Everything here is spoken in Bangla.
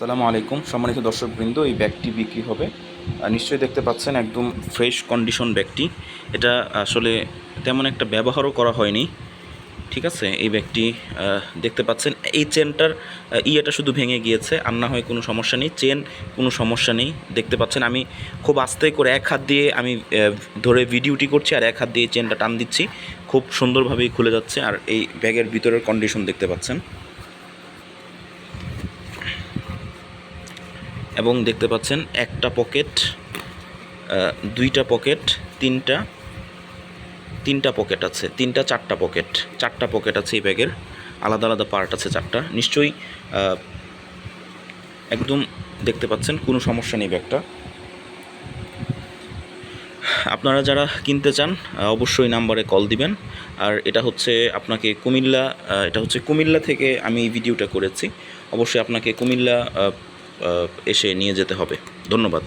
সালামু আলাইকুম। সম্মানিত দর্শকবৃন্দ, এই ব্যাগটি বিক্রি হবে। নিশ্চয়ই দেখতে পাচ্ছেন একদম ফ্রেশ কন্ডিশন ব্যাগটি। এটা আসলে তেমন একটা ব্যবহারও করা হয়নি। ঠিক আছে? এই ব্যাগটি দেখতে পাচ্ছেন। এই চেনটার ইয়েটা শুধু ভেঙে গিয়েছে, আর না হয় কোনো সমস্যা নেই। চেন কোনো সমস্যা নেই। দেখতে পাচ্ছেন, আমি খুব আস্তে করে এক হাত দিয়ে আমি ধরে ভিডিওটি করছি, আর এক হাত দিয়ে চেনটা টান দিচ্ছি। খুব সুন্দরভাবেই খুলে যাচ্ছে, আর এই ব্যাগের ভিতরের কন্ডিশন দেখতে পাচ্ছেন। এবং দেখতে পাচ্ছেন একটা পকেট দুইটা পকেট, তিনটা তিনটা পকেট আছে, তিনটা, চারটা পকেট চারটা পকেট আছে এই ব্যাগের, আলাদা আলাদা পার্ট আছে চারটা। নিশ্চয়ই একদম দেখতে পাচ্ছেন, কোনো সমস্যা নেই ব্যাগটা। আপনারা যারা কিনতে চান অবশ্যই নাম্বারে কল দিবেন। আর এটা হচ্ছে আপনাকে কুমিল্লা এটা হচ্ছে কুমিল্লা থেকে আমি এই ভিডিওটা করেছি। অবশ্যই আপনাকে কুমিল্লা এসে নিয়ে যেতে হবে। ধন্যবাদ।